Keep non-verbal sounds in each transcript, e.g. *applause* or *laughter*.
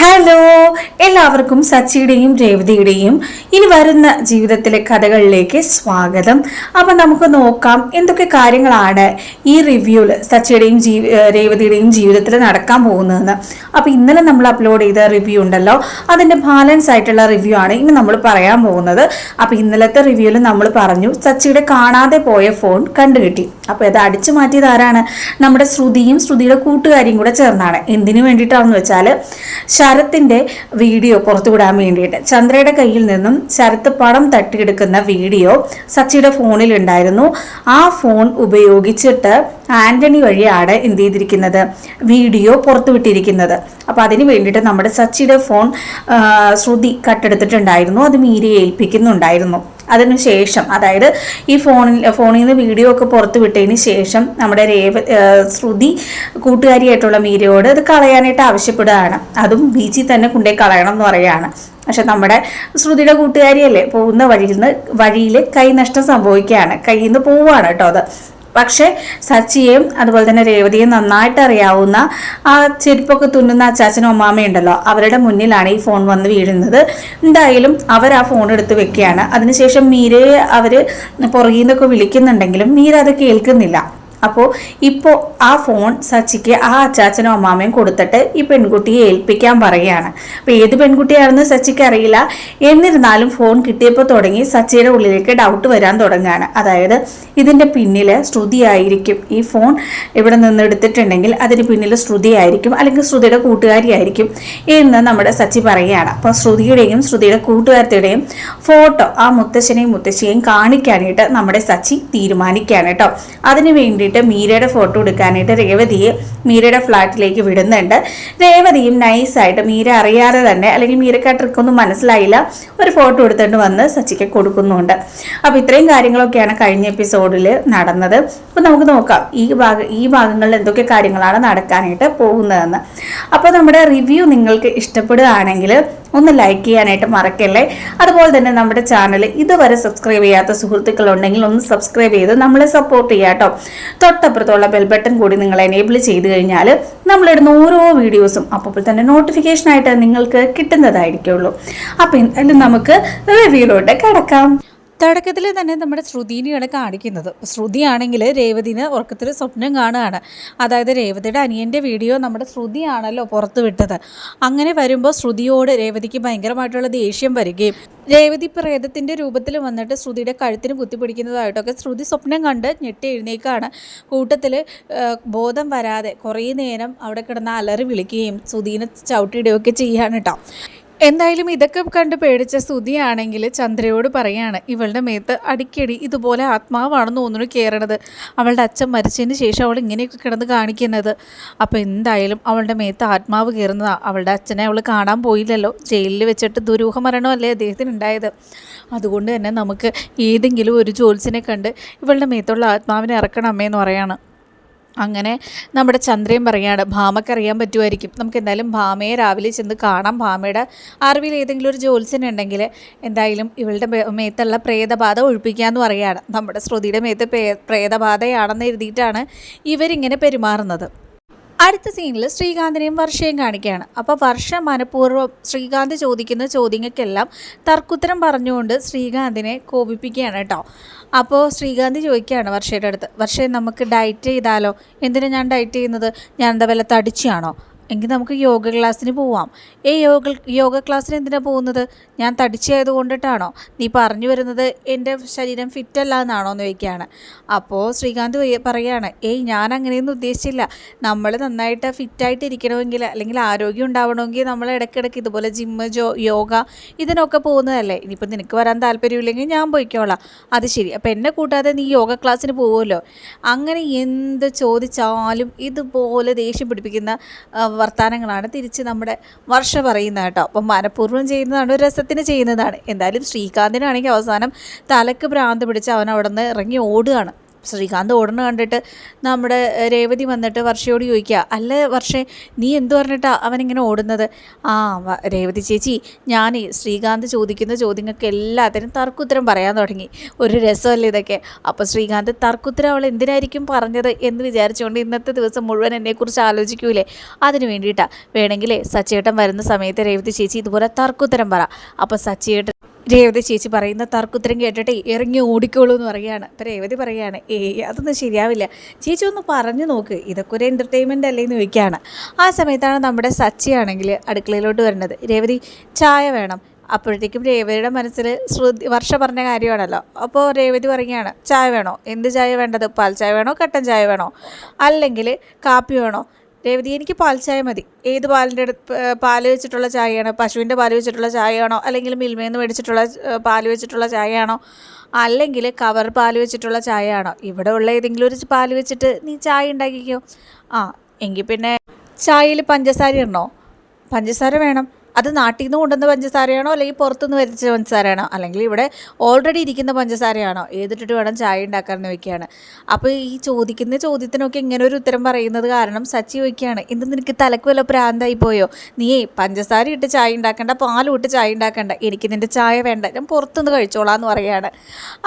Hello എല്ലാവർക്കും സച്ചിയുടെയും രേവതിയുടെയും ഇനി വരുന്ന ജീവിതത്തിലെ കഥകളിലേക്ക് സ്വാഗതം. അപ്പം നമുക്ക് നോക്കാം എന്തൊക്കെ കാര്യങ്ങളാണ് ഈ റിവ്യൂവിൽ സച്ചിയുടെയും രേവതിയുടെയും ജീവിതത്തിൽ നടക്കാൻ പോകുന്നതെന്ന്. അപ്പോൾ ഇന്നലെ നമ്മൾ അപ്ലോഡ് ചെയ്ത റിവ്യൂ ഉണ്ടല്ലോ അതിന്റെ ബാലൻസ് ആയിട്ടുള്ള റിവ്യൂ ആണ് ഇന്ന് നമ്മൾ പറയാൻ പോകുന്നത്. അപ്പോൾ ഇന്നലത്തെ റിവ്യൂവിൽ നമ്മൾ പറഞ്ഞു സച്ചിയുടെ കാണാതെ പോയ ഫോൺ കണ്ടുകിട്ടി. അപ്പോൾ ഇത് അടിച്ചു മാറ്റിയത് ആരാണ്? നമ്മുടെ ശ്രുതിയും ശ്രുതിയുടെ കൂട്ടുകാരിയും കൂടെ ചേർന്നാണ്. എന്തിനു വേണ്ടിയിട്ടാണെന്ന് വെച്ചാൽ ശരത്തിന്റെ വീഡിയോ പുറത്തുവിടാൻ വേണ്ടിയിട്ട്. ചന്ദ്രയുടെ കയ്യിൽ നിന്നും ശരത്ത് പണം തട്ടിയെടുക്കുന്ന വീഡിയോ സച്ചിയുടെ ഫോണിൽ ഉണ്ടായിരുന്നു. ആ ഫോൺ ഉപയോഗിച്ചിട്ട് ആന്റണി വഴിയാണ് എന്ത് ചെയ്തിരിക്കുന്നത്? വീഡിയോ പുറത്തുവിട്ടിരിക്കുന്നത്. അപ്പോൾ അതിന് വേണ്ടിയിട്ട് നമ്മുടെ സച്ചിയുടെ ഫോൺ ശ്രുതി കട്ടെടുത്തിട്ടുണ്ടായിരുന്നു. അത് മീരയെ ഏൽപ്പിക്കുന്നുണ്ടായിരുന്നു. അതിനുശേഷം അതായത് ഈ ഫോണിൽ ഫോണിൽ നിന്ന് വീഡിയോ ഒക്കെ പുറത്തു വിട്ടതിന് ശേഷം നമ്മുടെ രേവ ശ്രുതി കൂട്ടുകാരിയായിട്ടുള്ള മീരയോട് അത് കളയാനായിട്ട് ആവശ്യപ്പെടുകയാണ്. അതും ബീച്ചിൽ തന്നെ കൊണ്ടുപോയി കളയണം എന്ന് പറയുകയാണ്. പക്ഷെ നമ്മുടെ ശ്രുതിയുടെ കൂട്ടുകാരിയല്ലേ പോകുന്ന വഴിയിൽ നിന്ന് വഴിയിൽ കൈനഷ്ടം സംഭവിക്കുകയാണ്. കയ്യിൽ നിന്ന് പോവുകയാണ് കേട്ടോ അത്. പക്ഷേ സച്ചിയെയും അതുപോലെ തന്നെ രേവതിയെയും നന്നായിട്ട് അറിയാവുന്ന ആ ചെരുപ്പൊക്കെ തുന്നുന്ന അച്ചാച്ചനും അമ്മാമയും ഉണ്ടല്ലോ അവരുടെ മുന്നിലാണ് ഈ ഫോൺ വന്ന് വീഴുന്നത്. എന്തായാലും അവർ ആ ഫോൺ എടുത്ത് വെക്കുകയാണ്. അതിനുശേഷം മീരയെ അവർ പുറകിൽ നിന്നൊക്കെ വിളിക്കുന്നുണ്ടെങ്കിലും മീര അത് കേൾക്കുന്നില്ല. അപ്പോൾ ഇപ്പോൾ ആ ഫോൺ സച്ചിക്ക് ആ അച്ചാച്ചനും അമ്മാമയും കൊടുത്തിട്ട് ഈ പെൺകുട്ടിയെ ഏൽപ്പിക്കാൻ പറയുകയാണ്. അപ്പോൾ ഏത് പെൺകുട്ടിയാണെന്ന് സച്ചിക്ക് അറിയില്ല. എന്നിരുന്നാലും ഫോൺ കിട്ടിയപ്പോൾ തുടങ്ങി സച്ചിയുടെ ഉള്ളിലേക്ക് ഡൗട്ട് വരാൻ തുടങ്ങുകയാണ് അതായത് ഇതിന്റെ പിന്നിൽ ശ്രുതിയായിരിക്കും. ഈ ഫോൺ ഇവിടെ നിന്ന് എടുത്തിട്ടുണ്ടെങ്കിൽ അതിന് പിന്നിൽ ശ്രുതിയായിരിക്കും അല്ലെങ്കിൽ ശ്രുതിയുടെ കൂട്ടുകാരിയായിരിക്കും എന്ന് നമ്മുടെ സച്ചി പറയുകയാണ്. അപ്പോൾ ശ്രുതിയുടെയും ശ്രുതിയുടെ കൂട്ടുകാരത്തിയുടെയും ഫോട്ടോ ആ മുത്തശ്ശനെയും മുത്തശ്ശിയെയും കാണിക്കാനായിട്ട് നമ്മുടെ സച്ചി തീരുമാനിക്കുകയാണ് കേട്ടോ. അതിന് വേണ്ടിയിട്ട് മീരയുടെ ഫോട്ടോ എടുക്കാനായിട്ട് രേവതിയെ മീരയുടെ ഫ്ലാറ്റിലേക്ക് വിടുന്നുണ്ട്. രേവതിയും നൈസായിട്ട് മീര അറിയാതെ തന്നെ അല്ലെങ്കിൽ മീരക്ക് ആ ട്രിക്കൊന്നും മനസ്സിലായില്ല ഒരു ഫോട്ടോ എടുത്തുകൊണ്ട് വന്ന് സച്ചിക്ക് കൊടുക്കുന്നുണ്ട്. അപ്പോൾ ഇത്രയും കാര്യങ്ങളൊക്കെയാണ് കഴിഞ്ഞ എപ്പിസോഡിൽ നടന്നത്. അപ്പോൾ നമുക്ക് നോക്കാം ഈ ഭാഗ ഈ ഭാഗങ്ങളിൽ എന്തൊക്കെ കാര്യങ്ങളാണ് നടക്കാനായിട്ട് പോകുന്നതെന്ന്. അപ്പോൾ നമ്മുടെ റിവ്യൂ നിങ്ങൾക്ക് ഇഷ്ടപ്പെടുകയാണെങ്കിൽ ഒന്ന് ലൈക്ക് ചെയ്യാനായിട്ട് മറക്കല്ലേ? അതുപോലെ തന്നെ നമ്മുടെ ചാനൽ ഇതുവരെ സബ്സ്ക്രൈബ് ചെയ്യാത്ത സുഹൃത്തുക്കൾ ഉണ്ടെങ്കിൽ ഒന്ന് സബ്സ്ക്രൈബ് ചെയ്ത് നമ്മളെ സപ്പോർട്ട് ചെയ്യുക കേട്ടോ. തൊട്ടപ്പുറത്തുള്ള ബെൽ ബട്ടൺ കൂടി നിങ്ങൾ എനേബിൾ ചെയ്ത് കഴിഞ്ഞാൽ നമ്മളിടുന്ന ഓരോ വീഡിയോസും അപ്പോൾ തന്നെ നോട്ടിഫിക്കേഷനായിട്ട് നിങ്ങൾക്ക് കിട്ടുന്നതായിരിക്കുള്ളൂ. അപ്പോൾ എന്തായാലും നമുക്ക് റിവ്യൂലോട്ട് കിടക്കാം. തുടക്കത്തിൽ തന്നെ നമ്മുടെ ശ്രുതിനെയാണ് കാണിക്കുന്നത്. ശ്രുതിയാണെങ്കിൽ രേവതിന് ഉറക്കത്തിൽ സ്വപ്നം കാണുകയാണ്. അതായത് രേവതിയുടെ അനിയന്റെ വീഡിയോ നമ്മുടെ ശ്രുതിയാണല്ലോ പുറത്തു വിട്ടത് അങ്ങനെ വരുമ്പോൾ ശ്രുതിയോട് രേവതിക്ക് ഭയങ്കരമായിട്ടുള്ള ദേഷ്യം വരികയും രേവതി പ്രേതത്തിന്റെ രൂപത്തിൽ വന്നിട്ട് ശ്രുതിയുടെ കഴുത്തിന് കുത്തിപ്പിടിക്കുന്നതായിട്ടൊക്കെ ശ്രുതി സ്വപ്നം കണ്ട് ഞെട്ടി എഴുന്നേക്കാണ്. കൂട്ടത്തിൽ ബോധം വരാതെ കുറേ നേരം അവിടെ കിടന്ന് അലറി വിളിക്കുകയും ശ്രുതിനെ ചവിട്ടിയിടുകയൊക്കെ ചെയ്യാണ് കേട്ടോ എന്തായാലും ഇതൊക്കെ കണ്ട് പേടിച്ച സ്തുതിയാണെങ്കിൽ ചന്ദ്രയോട് പറയാണ് ഇവളുടെ മേത്ത് അടിക്കടി ഇതുപോലെ ആത്മാവാണെന്ന് തോന്നുന്നു കയറണത് അവളുടെ അച്ഛൻ മരിച്ചതിന് ശേഷം അവൾ ഇങ്ങനെയൊക്കെ കിടന്ന് കാണിക്കുന്നത്. അപ്പോൾ എന്തായാലും അവളുടെ മേത്ത് ആത്മാവ് കയറുന്നതാണ് അവളുടെ അച്ഛനെ അവൾ കാണാൻ പോയില്ലല്ലോ. ജയിലിൽ വെച്ചിട്ട് ദുരൂഹ മരണമല്ലേ അദ്ദേഹത്തിന് ഉണ്ടായത് അതുകൊണ്ട് തന്നെ നമുക്ക് ഏതെങ്കിലും ഒരു ജോൽസിനെ കണ്ട് ഇവളുടെ മേത്തുള്ള ആത്മാവിനെ ഇറക്കണം അമ്മയെന്ന് പറയാണ്. അങ്ങനെ നമ്മുടെ ചന്ദ്രയും പറയാണ് ഭാമയ്ക്ക് അറിയാൻ പറ്റുമായിരിക്കും. നമുക്ക് എന്തായാലും ഭാമയെ രാവിലെ ചെന്ന് കാണാം. ഭാമയുടെ അറിവിൽ ഏതെങ്കിലും ഒരു ജോത്സ്യൻ ഉണ്ടെങ്കിൽ എന്തായാലും ഇവളുടെ മേത്തുള്ള പ്രേതബാധ ഒഴിപ്പിക്കാമെന്ന് പറയാണ് നമ്മുടെ ശ്രുതിയുടെ മേത്ത് പ്രേതബാധയാണെന്ന് എഴുതിയിട്ടാണ് ഇവരിങ്ങനെ പെരുമാറുന്നത്. അടുത്ത സീനിൽ ശ്രീകാന്തിനെയും വർഷയും കാണിക്കുകയാണ്. അപ്പോൾ വർഷ മനഃപൂർവം ശ്രീകാന്ത് ചോദിക്കുന്ന ചോദ്യങ്ങൾക്കെല്ലാം തർക്കുത്തരം പറഞ്ഞുകൊണ്ട് ശ്രീകാന്തിനെ കോപിപ്പിക്കുകയാണ് കേട്ടോ. അപ്പോൾ ശ്രീകാന്ത് ചോദിക്കുകയാണ് വർഷയുടെ അടുത്ത് വർഷയെ നമുക്ക് ഡയറ്റ് ചെയ്താലോ? എന്തിനാ ഞാൻ ഡയറ്റ് ചെയ്യുന്നത്? ഞാൻ എന്താ വല്ല തടിച്ചാണോ? എങ്കിൽ നമുക്ക് യോഗ ക്ലാസ്സിന് പോവാം. ഏ യോഗ യോഗ ക്ലാസ്സിന് എന്തിനാണ് പോകുന്നത്? ഞാൻ തടിച്ചത് കൊണ്ടിട്ടാണോ? നീ പറഞ്ഞു വരുന്നത് എന്റെ ശരീരം ഫിറ്റല്ല എന്നാണോ എന്ന് ചോദിക്കുകയാണ്. അപ്പോൾ ശ്രീകാന്ത് പറയുകയാണ് ഏയ് ഞാൻ അങ്ങനെയൊന്നും ഉദ്ദേശിച്ചില്ല. നമ്മൾ നന്നായിട്ട് ഫിറ്റായിട്ട് ഇരിക്കണമെങ്കിൽ അല്ലെങ്കിൽ ആരോഗ്യം ഉണ്ടാവണമെങ്കിൽ നമ്മൾ ഇടയ്ക്കിടയ്ക്ക് ഇതുപോലെ ജിമ്മ് ജോ യോഗ ഇതിനൊക്കെ പോകുന്നതല്ലേ? ഇനിയിപ്പോൾ നിനക്ക് വരാൻ താല്പര്യമില്ലെങ്കിൽ ഞാൻ പോയിക്കോളാം. അത് ശരി. അപ്പോൾ എന്നെ കൂട്ടാതെ നീ യോഗ ക്ലാസ്സിന് പോകുമല്ലോ അങ്ങനെ എന്ത് ചോദിച്ചാലും ഇതുപോലെ ദേഷ്യം പിടിപ്പിക്കുന്ന വർത്തമാനങ്ങളാണ് തിരിച്ച് നമ്മുടെ വർഷ പറയുന്നത് കേട്ടോ. അപ്പം മനഃപൂർവം ചെയ്യുന്നതാണ് ഒരു രസത്തിന് ചെയ്യുന്നതാണ്. എന്തായാലും ശ്രീകാന്തിനാണെങ്കിൽ അവസാനം തലക്ക് ഭ്രാന്ത് പിടിച്ച് അവൻ അവിടെ നിന്ന് ഇറങ്ങി ഓടുകയാണ്. ശ്രീകാന്ത് ഓടണ കണ്ടിട്ട് നമ്മുടെ രേവതി വന്നിട്ട് വർഷയോട് ചോദിക്കുക അല്ല വർഷേ നീ എന്തു പറഞ്ഞിട്ടാ അവനിങ്ങനെ ഓടുന്നത്? ആ രേവതി ചേച്ചി ഞാൻ ശ്രീകാന്ത് ചോദിക്കുന്ന ചോദ്യങ്ങൾക്ക് എല്ലാത്തിനും തർക്കുത്തരം പറയാൻ തുടങ്ങി. ഒരു രസമല്ലേ ഇതൊക്കെ? അപ്പോൾ ശ്രീകാന്ത് തർക്കുത്തരം അവൾ എന്തിനായിരിക്കും പറഞ്ഞത്? എന്ന് വിചാരിച്ചുകൊണ്ട് ഇന്നത്തെ ദിവസം മുഴുവൻ എന്നെക്കുറിച്ച് ആലോചിക്കൂലേ? അതിന് വേണ്ടിയിട്ടാണ് വേണമെങ്കിലേ സച്ചേട്ടൻ വരുന്ന സമയത്ത് രേവതി ചേച്ചി ഇതുപോലെ തർക്കുത്തരം പറ. അപ്പോൾ സച്ചേട്ടൻ രേവതി ചേച്ചി പറയുന്ന തർക്കുത്തരം കേട്ടിട്ട് ഇറങ്ങി ഓടിക്കോളൂ എന്ന് പറയുകയാണ്. അപ്പം രേവതി പറയുകയാണ് ഏയ് അതൊന്നും ശരിയാവില്ല. ചേച്ചി ഒന്ന് പറഞ്ഞു നോക്ക് ഇതൊക്കെ ഒരു എന്റർടൈൻമെന്റ് അല്ലേ? എന്ന് ചോദിക്കുകയാണ്. ആ സമയത്താണ് നമ്മുടെ സച്ചിയാണെങ്കിൽ അടുക്കളയിലോട്ട് വരുന്നത്. രേവതി ചായ വേണം. അപ്പോഴത്തേക്കും രേവതിയുടെ മനസ്സിൽ ശ്രുതി വർഷ പറഞ്ഞ കാര്യമാണല്ലോ. അപ്പോൾ രേവതി പറയുകയാണ് ചായ വേണോ? എന്ത് ചായ വേണ്ടത്? പാൽ ചായ വേണോ? കട്ടൻ ചായ വേണോ? അല്ലെങ്കിൽ കാപ്പി വേണോ? രേവതി എനിക്ക് പാൽ ചായ മതി. ഏത് പാലിന്റെ അടുത്ത് പാൽ വെച്ചിട്ടുള്ള ചായയാണോ? പശുവിന്റെ പാൽ വെച്ചിട്ടുള്ള ചായയാണോ? അല്ലെങ്കിൽ മിൽമയിൽ നിന്ന് മേടിച്ചിട്ടുള്ള പാൽ വെച്ചിട്ടുള്ള ചായയാണോ? അല്ലെങ്കിൽ കവർ പാൽ വെച്ചിട്ടുള്ള ചായയാണോ? ഇവിടെ ഉള്ള ഏതെങ്കിലും ഒരു പാൽ വെച്ചിട്ട് നീ ചായ ഉണ്ടാക്കിക്കോ. ആ എങ്കിൽ പിന്നെ ചായയിൽ പഞ്ചസാര ഇടണോ? പഞ്ചസാര വേണം. അത് നാട്ടിൽ നിന്ന് കൊണ്ടുവന്ന പഞ്ചസാരയാണോ അല്ലെങ്കിൽ പുറത്തുനിന്ന് വരച്ച പഞ്ചസാരയാണോ? അല്ലെങ്കിൽ ഇവിടെ ഓൾറെഡി ഇരിക്കുന്ന പഞ്ചസാരയാണോ? ഏതിട്ടിട്ട് വേണം ചായ ഉണ്ടാക്കാൻ ചോദിക്കുകയാണ്. അപ്പോൾ ഈ ചോദിക്കുന്ന ചോദ്യത്തിനൊക്കെ ഇങ്ങനെ ഒരു ഉത്തരം പറയുന്നത് കാരണം സച്ചി ചോദിക്കുകയാണ് എന്ത് നിനക്ക് തലക്ക് വല്ല പ്രാന്തായി പോയോ? നീ പഞ്ചസാര ഇട്ട് ചായ ഉണ്ടാക്കണ്ട പാലും ഇട്ട് ചായ ഉണ്ടാക്കണ്ട എനിക്ക് നിന്റെ ചായ വേണ്ട ഞാൻ പുറത്തുനിന്ന് കഴിച്ചോളാം എന്ന് പറയുകയാണ്.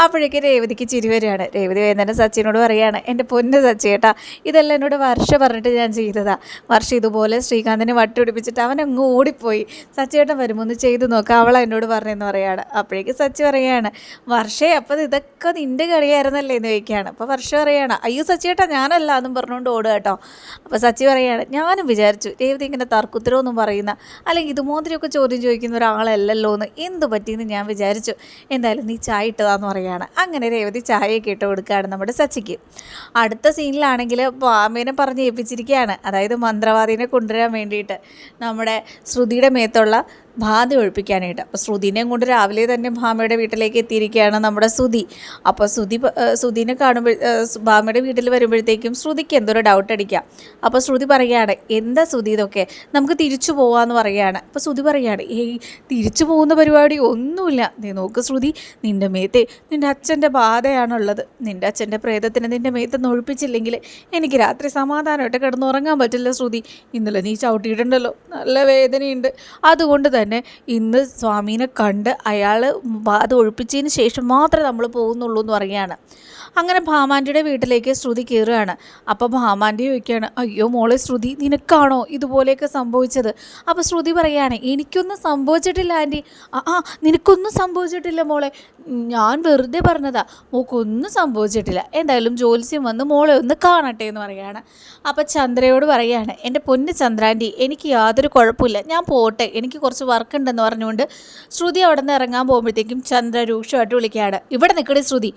അപ്പോഴേക്കും രേവതിക്ക് ചിരി വരികയാണ്. രേവതി വൈകുന്നേരം സച്ചിനോട് പറയുകയാണ് എന്റെ പൊന്ന് സച്ചി ഏട്ടാ ഇതെല്ലാം എന്നോട് വർഷ പറഞ്ഞിട്ട് ഞാൻ ചെയ്തതാണ് വർഷ ഇതുപോലെ ശ്രീകാന്തിനെ വട്ടുപിടിപ്പിച്ചിട്ട് അവൻ അങ്ങ് ഓടിപ്പോയി. സച്ചിയേട്ടൻ വരുമ്പോൾ ചെയ്തു നോക്കാം. അവൾ എന്നോട് പറഞ്ഞെന്ന് പറയാണ്. അപ്പോഴേക്ക് സച്ചി പറയുകയാണ് വർഷേ അപ്പം ഇതൊക്കെ നിന്റെ കളിയായിരുന്നല്ലേ? എന്ന് ചോദിക്കുകയാണ്. അപ്പോൾ വർഷ പറയാണ് അയ്യോ സച്ചിയേട്ടാ ഞാനല്ല എന്നും പറഞ്ഞുകൊണ്ട് ഓടുക കേട്ടോ. അപ്പോൾ സച്ചി പറയുകയാണ് ഞാനും വിചാരിച്ചു രേവതി ഇങ്ങനെ തർക്കുത്തരമൊന്നും പറയുന്ന അല്ലെങ്കിൽ ഇതുമാതിരിയൊക്കെ ചോദ്യം ചോദിക്കുന്ന ഒരാളല്ലല്ലോ എന്ന്. എന്ത് പറ്റിയെന്ന് ഞാൻ വിചാരിച്ചു. എന്തായാലും നീ ചായ ഇട്ടതാന്ന് പറയുകയാണ് അങ്ങനെ രേവതി ചായയൊക്കെ ഇട്ട് കൊടുക്കുകയാണ് നമ്മുടെ സച്ചിക്ക്. അടുത്ത സീനിലാണെങ്കിൽ വാമേനെ പറഞ്ഞ് ഏൽപ്പിച്ചിരിക്കുകയാണ് അതായത് മന്ത്രവാദിനെ കൊണ്ടുവരാൻ വേണ്ടിയിട്ട് നമ്മുടെ ശ്രുതിയുടെ മേത്തുള്ള ബാധ ഒഴിപ്പിക്കാനായിട്ട്. അപ്പോൾ ശ്രുതിനെയും കൊണ്ട് രാവിലെ തന്നെ ഭാമയുടെ വീട്ടിലേക്ക് എത്തിയിരിക്കുകയാണ് നമ്മുടെ ശ്രുതി. അപ്പോൾ ശ്രുതി ശ്രുതിനെ കാണുമ്പോൾ ഭാമയുടെ വീട്ടിൽ വരുമ്പോഴത്തേക്കും ശ്രുതിക്ക് എന്തൊരു ഡൗട്ട് അടിക്കാം. അപ്പോൾ ശ്രുതി പറയുകയാണ് എന്താ ശ്രുതി ഇതൊക്കെ? നമുക്ക് തിരിച്ചു പോവാന്ന് പറയുകയാണ്. അപ്പോൾ ശ്രുതി പറയുകയാണ് ഏയ് തിരിച്ചു പോകുന്ന പരിപാടി ഒന്നുമില്ല. നീ നോക്ക് ശ്രുതി നിന്റെ മേത്തെ നിന്റെ അച്ഛന്റെ ബാധയാണുള്ളത്. നിന്റെ അച്ഛന്റെ പ്രേതത്തിന് നിന്റെ മേത്തൊന്ന് ഒഴിപ്പിച്ചില്ലെങ്കിൽ എനിക്ക് രാത്രി സമാധാനമായിട്ട് കിടന്നുറങ്ങാൻ പറ്റില്ല ശ്രുതി. ഇന്നലെ നീ ചവിട്ടിയിട്ടുണ്ടല്ലോ. നല്ല വേദനയുണ്ട്. അതുകൊണ്ട് തന്നെ ഇന്ന് സ്വാമീനെ കണ്ട് അയാൾ അത് ഒഴിപ്പിച്ചതിന് ശേഷം മാത്രമേ നമ്മൾ പോകുന്നുള്ളൂ എന്ന് പറയുകയാണ്. അങ്ങനെ ഭാമാന്റെ വീട്ടിലേക്ക് ശ്രുതി കയറുകയാണ്. അപ്പോൾ ഭാമാന്റെ ചോദിക്കുകയാണ് അയ്യോ മോളെ ശ്രുതി നിനക്കാണോ ഇതുപോലെയൊക്കെ സംഭവിച്ചത്? അപ്പോൾ ശ്രുതി പറയുകയാണ് എനിക്കൊന്നും സംഭവിച്ചിട്ടില്ല ആന്റി ആ നിനക്കൊന്നും സംഭവിച്ചിട്ടില്ല മോളെ. ഞാൻ വെറുതെ പറഞ്ഞതാ. മോക്കൊന്നും സംഭവിച്ചിട്ടില്ല. എന്തായാലും ജോത്സ്യം വന്ന് മോളെ ഒന്ന് കാണട്ടെ എന്ന് പറയുകയാണ്. അപ്പോൾ ചന്ദ്രയോട് പറയുകയാണ് എന്റെ പൊന്ന് ചന്ദ്രാന്റി എനിക്ക് യാതൊരു കുഴപ്പമില്ല. ഞാൻ പോട്ടെ. എനിക്ക് കുറച്ച് വർക്ക് ഉണ്ടെന്ന് പറഞ്ഞുകൊണ്ട് ശ്രുതി അവിടെ നിന്ന് ഇറങ്ങാൻ പോകുമ്പോഴത്തേക്കും ചന്ദ്ര രൂക്ഷമായിട്ട് വിളിക്കുകയാണ് ഇവിടെ നിൽക്കണേ ശ്രുതി.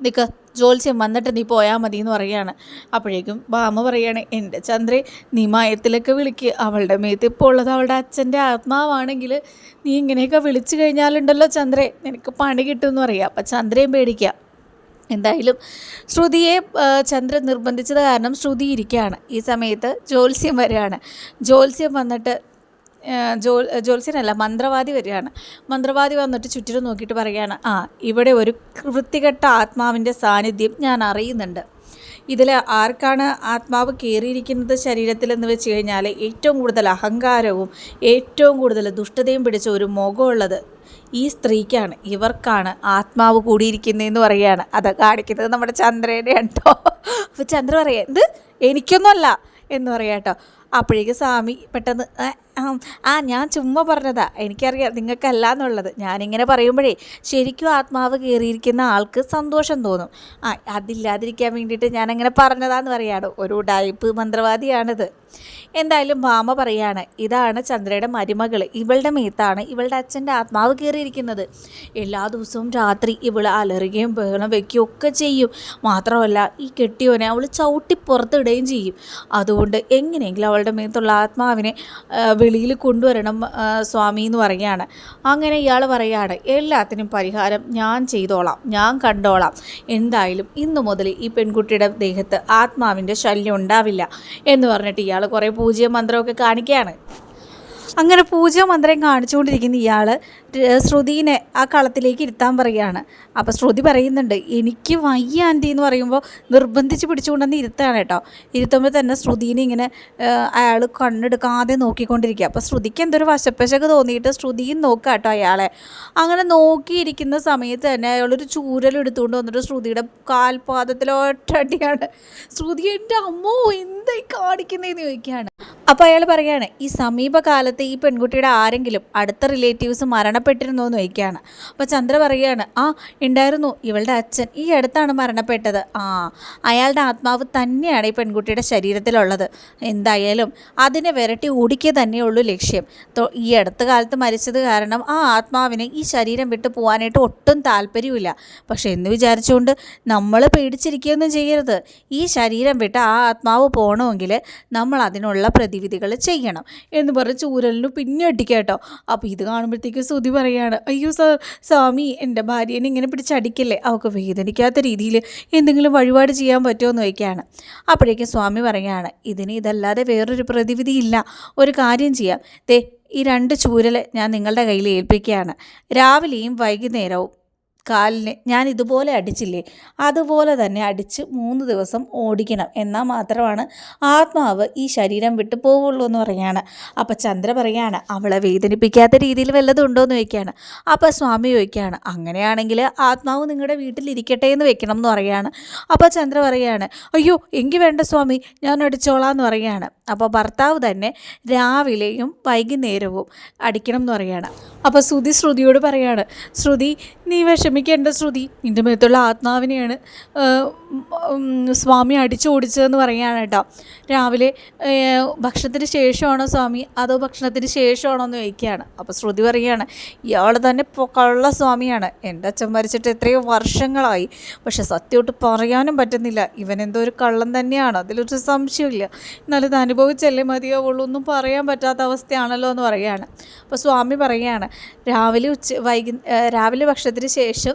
നിൽക്ക് ജോത്സ്യം വന്നിട്ട് നീ പോയാൽ മതി എന്ന് പറയുകയാണ് അപ്പോഴേക്കും ബാമ പറയാണ് എന്റെ ചന്ദ്രേ നീ മയത്തിലൊക്കെ വിളിക്ക്. അവളുടെ മേത്ത് ഇപ്പോൾ ഉള്ളത് അവളുടെ അച്ഛന്റെ ആത്മാവാണെങ്കിൽ നീ ഇങ്ങനെയൊക്കെ വിളിച്ചു കഴിഞ്ഞാലുണ്ടല്ലോ ചന്ദ്രേ. നിനക്ക് പണി കിട്ടുമെന്ന് പറയാം. അപ്പം ചന്ദ്രയും പേടിക്കുക എന്തായാലും ശ്രുതിയെ ചന്ദ്രൻ നിർബന്ധിച്ചത് കാരണം ശ്രുതി ഇരിക്കുകയാണ് ഈ സമയത്ത് ജോത്സ്യം വരികയാണ് ജോത്സ്യം വന്നിട്ട് ജോ ജോത്സ്യനല്ല മന്ത്രവാദി വരികയാണ്. മന്ത്രവാദി വന്നിട്ട് ചുറ്റിലും നോക്കിയിട്ട് പറയുകയാണ് ആ ഇവിടെ ഒരു വൃത്തികെട്ട ആത്മാവിന്റെ സാന്നിധ്യം ഞാൻ അറിയുന്നുണ്ട്. ഇതിൽ ആർക്കാണ് ആത്മാവ് കയറിയിരിക്കുന്നത് ശരീരത്തിലെന്ന് വെച്ച് കഴിഞ്ഞാൽ ഏറ്റവും കൂടുതൽ അഹങ്കാരവും ഏറ്റവും കൂടുതൽ ദുഷ്ടതയും പിടിച്ച ഒരു മുഖമുള്ളത് ഈ സ്ത്രീക്കാണ്. ഇവർക്കാണ് ആത്മാവ് കൂടിയിരിക്കുന്നതെന്ന് പറയുകയാണ്. അത് കാണിക്കുന്നത് നമ്മുടെ ചന്ദ്രേനെ കേട്ടോ അപ്പോൾ ചന്ദ്ര പറയാം ഇത് എനിക്കൊന്നുമല്ല എന്ന് പറയാം കേട്ടോ അപ്പോഴേക്ക് സ്വാമി പെട്ടെന്ന് "ഏ, ആം, ഞാൻ ചുമ്മാ പറഞ്ഞതാ. എനിക്കറിയാം നിങ്ങൾക്കല്ല എന്നുള്ളത്. ഞാനിങ്ങനെ പറയുമ്പോഴേ ശരിക്കും ആത്മാവ് കയറിയിരിക്കുന്ന ആൾക്ക് സന്തോഷം തോന്നും. ആ അതില്ലാതിരിക്കാൻ വേണ്ടിയിട്ട് ഞാനങ്ങനെ പറഞ്ഞതാന്ന് പറയാണ്. ഒരു ഡൈപ്പ് മന്ത്രവാദിയാണിത്. എന്തായാലും മാമ പറയാണ് ഇതാണ് ചന്ദ്രയുടെ മരുമകൾ. ഇവളുടെ മേത്താണ് ഇവളുടെ അച്ഛന്റെ ആത്മാവ് കയറിയിരിക്കുന്നത്. എല്ലാ ദിവസവും രാത്രി ഇവൾ അലറുകയും ബഹളം വയ്ക്കുകയും ഒക്കെ ചെയ്യും. മാത്രമല്ല ഈ കെട്ടിയോനെ അവൾ ചവിട്ടി പുറത്തിടുകയും ചെയ്യും. അതുകൊണ്ട് എങ്ങനെയെങ്കിലും അവളുടെ മേത്തുള്ള ആത്മാവിനെ വെളിയിൽ കൊണ്ടുവരണം സ്വാമി എന്ന് പറയുകയാണ്. അങ്ങനെ ഇയാൾ പറയുകയാണ് എല്ലാത്തിനും പരിഹാരം ഞാൻ ചെയ്തോളാം ഞാൻ കണ്ടോളാം. എന്തായാലും ഇന്നു മുതൽ ഈ പെൺകുട്ടിയുടെ ദേഹത്ത് ആത്മാവിന്റെ ശല്യം ഉണ്ടാവില്ല എന്ന് പറഞ്ഞിട്ട് ഇയാൾ കുറേ പൂജ്യ മന്ത്രമൊക്കെ കാണിക്കുകയാണ്. അങ്ങനെ പൂജ മന്ത്രം കാണിച്ചുകൊണ്ടിരിക്കുന്ന ഇയാൾ ശ്രുതിനെ ആ കളത്തിലേക്ക് ഇരുത്താൻ പറയുകയാണ്. അപ്പോൾ ശ്രുതി പറയുന്നുണ്ട് എനിക്ക് വയ്യ ആന്റി എന്ന് പറയുമ്പോൾ നിർബന്ധിച്ച് പിടിച്ചുകൊണ്ടെന്ന് ഇരുത്താണ് കേട്ടോ. ഇരുത്തുമ്പോൾ തന്നെ ശ്രുതിനെ ഇങ്ങനെ അയാൾ കണ്ണെടുക്കാതെ നോക്കിക്കൊണ്ടിരിക്കുക. അപ്പോൾ ശ്രുതിക്ക് എന്തൊരു വശപ്പശക്ക് തോന്നിയിട്ട് ശ്രുതിയും നോക്കുക കേട്ടോ അയാളെ. അങ്ങനെ നോക്കിയിരിക്കുന്ന സമയത്ത് തന്നെ അയാളൊരു ചൂരൽ എടുത്തുകൊണ്ട് വന്നിട്ട് ശ്രുതിയുടെ കാൽപാദത്തിലോട്ടടിയാണ്. ശ്രുതി എന്റെ അമ്മോ എന്തായി കാണിക്കുന്നതെന്ന് ചോദിക്കുകയാണ്. അപ്പോൾ അയാൾ പറയുകയാണ് ഈ സമീപകാലത്ത് ഈ പെൺകുട്ടിയുടെ ആരെങ്കിലും അടുത്ത റിലേറ്റീവ്സ് മരണപ്പെട്ടിരുന്നോ എന്ന് ചോദിക്കുകയാണ്. അപ്പോൾ ചന്ദ്ര പറയുകയാണ് ആ ഉണ്ടായിരുന്നു ഇവളുടെ അച്ഛൻ ഈ അടുത്താണ് മരണപ്പെട്ടത്. ആ അയാളുടെ ആത്മാവ് തന്നെയാണ് ഈ പെൺകുട്ടിയുടെ ശരീരത്തിലുള്ളത്. എന്തായാലും അതിനെ വിരട്ടി ഓടിക്കുക തന്നെയുള്ളൂ ലക്ഷ്യം. ഈ അടുത്ത കാലത്ത് മരിച്ചത് കാരണം ആ ആത്മാവിന് ഈ ശരീരം വിട്ടു പോകാനായിട്ട് ഒട്ടും താല്പര്യമില്ല പക്ഷെ എന്ന് വിചാരിച്ചുകൊണ്ട് നമ്മൾ പേടിച്ചിരിക്കുകയൊന്നും ചെയ്യരുത്. ഈ ശരീരം വിട്ട് ആ ആത്മാവ് പോകണമെങ്കിൽ നമ്മൾ അതിനുള്ള പ്രതിവിധികൾ ചെയ്യണം. എന്ന് പറഞ്ഞ് ചൂരലിന് പിന്നെ ഒട്ടിക്കാട്ടോ അപ്പോൾ ഇത് കാണുമ്പോഴത്തേക്കും ശ്രുതി പറയാണ് അയ്യോ സർ സ്വാമി എന്റെ ഭാര്യേനെ ഇങ്ങനെ പിടിച്ചടിക്കല്ലേ അവൾക്ക് വേദനിക്കാത്ത രീതിയിൽ എന്തെങ്കിലും വഴിപാട് ചെയ്യാൻ പറ്റുമോ? എന്ന് ചോദിക്കുകയാണ്. അപ്പോഴേക്കും സ്വാമി പറയുകയാണ് ഇതിന് ഇതല്ലാതെ വേറൊരു പ്രതിവിധി ഇല്ല ഒരു കാര്യം ചെയ്യാം. ദേ ഈ രണ്ട് ചൂരൽ ഞാൻ നിങ്ങളുടെ കയ്യിൽ ഏൽപ്പിക്കുകയാണ്. രാവിലെയും വൈകുന്നേരവും കാലിന് ഞാൻ ഇതുപോലെ അടിച്ചില്ലേ? അതുപോലെ തന്നെ അടിച്ച് മൂന്ന് ദിവസം ഓടിക്കണം. എന്നാൽ മാത്രമാണ് ആത്മാവ് ഈ ശരീരം വിട്ടു പോവുള്ളൂ എന്ന് പറയാണ് അപ്പം ചന്ദ്ര പറയാണ് അവളെ വേദനിപ്പിക്കാത്ത രീതിയിൽ വല്ലതും ഉണ്ടോ? എന്ന് ചോദിക്കുകയാണ്. അപ്പോൾ സ്വാമി ചോദിക്കുകയാണ് അങ്ങനെയാണെങ്കിൽ ആത്മാവ് നിങ്ങളുടെ വീട്ടിലിരിക്കട്ടെ എന്ന് വെക്കണം എന്ന് പറയാണ് അപ്പോൾ ചന്ദ്ര പറയാണ് അയ്യോ എങ്കിൽ വേണ്ട സ്വാമി ഞാൻ അടിച്ചോളാം എന്ന് പറയാണ് അപ്പോൾ ഭർത്താവ് തന്നെ രാവിലെയും വൈകുന്നേരവും അടിക്കണം എന്ന് പറയാണ് അപ്പോൾ ശ്രുതി ശ്രുതിയോട് പറയാണ് ശ്രുതി നീ വിഷമിക്കേണ്ട ശ്രുതി. നിന്റെ മേത്തുള്ള ആത്മാവിനെയാണ് സ്വാമി അടിച്ചു ഓടിച്ചതെന്ന് പറയാണ് കേട്ടോ. രാവിലെ ഭക്ഷണത്തിന് ശേഷമാണോ സ്വാമി? അതോ ഭക്ഷണത്തിന് ശേഷമാണോ എന്ന് ചോദിക്കുകയാണ്. അപ്പോൾ ശ്രുതി പറയുകയാണ് ഇയാൾ തന്നെ കള്ള സ്വാമിയാണ്. എന്റെ അച്ഛൻ മരിച്ചിട്ട് എത്രയോ വർഷങ്ങളായി. പക്ഷെ സത്യമായിട്ട് പറയാനും പറ്റുന്നില്ല. ഇവൻ എന്തോ ഒരു കള്ളം തന്നെയാണ്. അതിലൊരു സംശയമില്ല എന്നാലും ഇത് അനുഭവിച്ചല്ലേ മതിയാവുള്ളൂ. ഒന്നും പറയാൻ പറ്റാത്ത അവസ്ഥയാണല്ലോ എന്ന് പറയുകയാണ് അപ്പോൾ സ്വാമി പറയുകയാണ് രാവിലെ ഉച്ച വൈകു രാവിലെ ഭക്ഷണത്തിന് ശേഷം